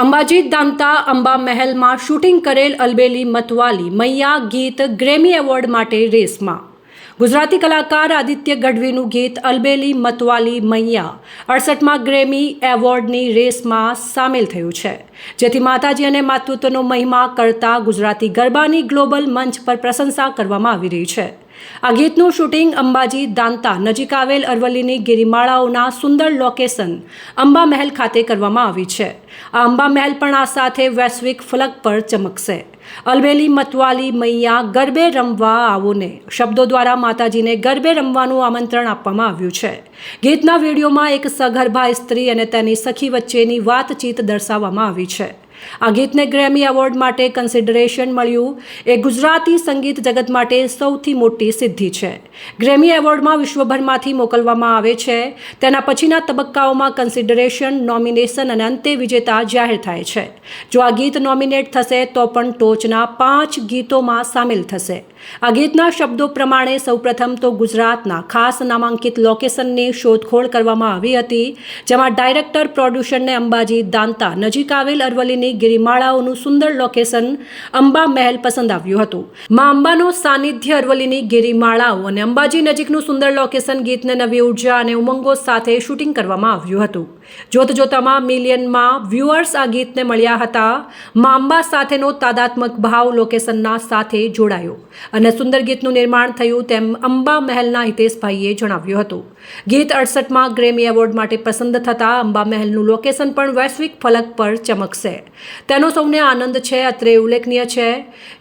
અંબાજી દામતા અંબા મહેલમાં શૂટિંગ કરેલ અલબેલી મતવાલી મૈયા ગીત ગ્રેમી એવોર્ડ માટે રેસમાં. ગુજરાતી કલાકાર આદિત્ય ગઢવીનું ગીત અલબેલી મતવાલી મૈયા અડસઠમાં ગ્રેમી એવોર્ડની રેસમાં સામેલ થયું છે. જેથી માતાજી અને માતૃત્વનો મહિમા કરતા ગુજરાતી ગરબાની ગ્લોબલ મંચ પર પ્રશંસા કરવામાં આવી રહી છે. આ ગીતનું શૂટિંગ અંબાજી દાંતા નજીક આવેલ અરવલ્લીની ગિરિમાળાઓના સુંદર લોકેશન અંબા મહેલ ખાતે કરવામાં આવી છે. આ અંબા મહેલ પણ આ સાથે વૈશ્વિક ફલક પર ચમકશે. અલબેલી, મતવાલી, મૈયા, ગરબે રમવા આવોને શબ્દો દ્વારા માતાજીને ગરબે રમવાનું આમંત્રણ આપવામાં આવ્યું છે. ગીતના વિડીયોમાં એક સગર્ભા સ્ત્રી અને તેની સખી વચ્ચેની વાતચીત દર્શાવવામાં આવી છે. આ ગીતને ગ્રેમી એવોર્ડ માટે કન્સિડરેશન મળ્યું. એ ગુજરાતી સંગીત જગત માટે સૌથી મોટી સિદ્ધિ છે. ગ્રેમી એવોર્ડમાં વિશ્વભરમાંથી મોકલવામાં આવે છે. તેના પછીના તબક્કાઓમાં કન્સિડરેશન, નોમિનેશન અને અંતે વિજેતા જાહેર થાય છે. જો આ ગીત નોમિનેટ થશે, તો પણ ટોચના પાંચ ગીતોમાં સામેલ થશે. આ ગીતના શબ્દો પ્રમાણે સૌપ્રથમ તો ગુજરાતના ખાસ નામાંકિત લોકેશનની શોધખોળ કરવામાં આવી હતી, જેમાં ડાયરેક્ટર, પ્રોડ્યુસરને અંબાજી, દાંતા, નજીક આવેલ અરવલ્લીની ગિરિમાળાઓનું સુંદર લોકેશન અંબા મહેલ પસંદ આવ્યું હતું. માં અંબાનું સાનિધ્ય અરવલ્લીની ગિરિમાળાઓ અને અંબાજી નજીકનું સુંદર લોકેશન ગીતને નવી ઊર્જા અને ઉમંગો સાથે શૂટિંગ કરવામાં આવ્યું હતું. જોત જોતામાં મિલિયનમાં વ્યુઅર્સ આ ગીતને મળ્યા હતા. માં સાથેનો તાદાત્મક ભાવ લોકેશનના સાથે જોડાયો અને સુંદર ગીતનું નિર્માણ થયું તેમ અંબા મહેલના હિતેશભાઈએ જણાવ્યું હતું. ગીત અડસઠમાં ગ્રેમી એવોર્ડ માટે પસંદ થતાં અંબા મહેલનું લોકેશન પણ વૈશ્વિક ફલક પર ચમકશે. તેનો સૌને આનંદ છે અત્રે ઉલ્લેખનીય છે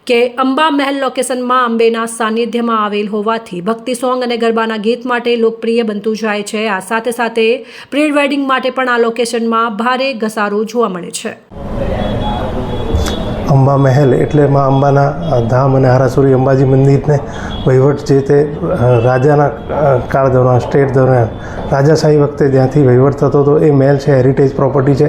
કે અંબા મહેલ લોકેશનમાં અંબેના સાનિધ્યમાં આવેલ હોવાથી ભક્તિ સોંગ અને ગરબાના ગીત માટે લોકપ્રિય બનતું જાય છે. આ સાથે સાથે પ્રી વેડિંગ માટે પણ આ લોકેશનમાં ભારે ઘસારો જોવા મળે છે. અંબા મહેલ એટલે માં અંબાના ધામ અને હારાસુરી અંબાજી મંદિરને વહીવટ જે તે રાજાના કાળ દરમિયાન, સ્ટેટ દરમિયાન રાજાશાહી વખતે જ્યાંથી વહીવટ થતો હતો, એ મહેલ છે હેરિટેજ પ્રોપર્ટી છે.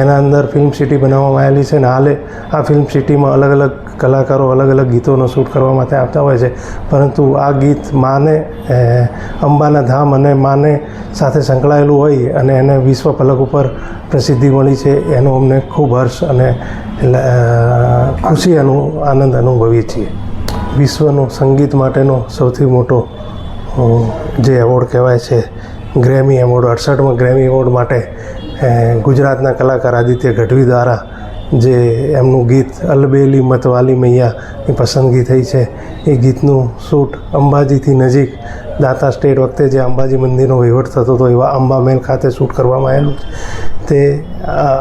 એના અંદર ફિલ્મ સિટી બનાવવામાં આવેલી છે અને હાલે આ ફિલ્મ સિટીમાં અલગ અલગ કલાકારો અલગ અલગ ગીતોનો શૂટ કરવા માટે આવતા હોય છે. પરંતુ આ ગીત માને અંબાના ધામ અને માને સાથે સંકળાયેલું હોય અને એને વિશ્વ ફલક ઉપર પ્રસિદ્ધિ મળી છે. એનો અમને ખૂબ હર્ષ અને એટલે, ખુશી અનુ આનંદ અનુભવીએ છીએ. વિશ્વનો સંગીત માટેનો સૌથી મોટો જે એવોર્ડ કહેવાય છે ગ્રેમી એવોર્ડ અડસઠમાં ગ્રેમી એવોર્ડ માટે ગુજરાતના કલાકાર આદિત્ય ગઢવી દ્વારા જે એમનું ગીત અલબેલી મતવાલી મૈયાની પસંદગી થઈ છે. એ ગીતનું શૂટ અંબાજીથી નજીક દાતા સ્ટેટ વખતે જે અંબાજી મંદિરનો વહીવટ થતો હતો, એવા અંબા મહેલ ખાતે શૂટ કરવામાં આવેલું છે. તે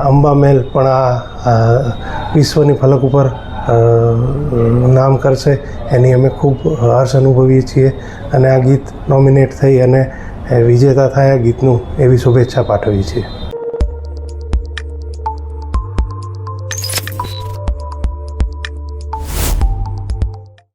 અંબા મહેલ પણ આ વિશ્વની ફલક ઉપર નામ કરશે. એની અમે ખૂબ હર્ષ અનુભવીએ છીએ અને આ ગીત નોમિનેટ થઈ અને વિજેતા થયા ગીતનું એવી શુભેચ્છા પાઠવીએ છીએ.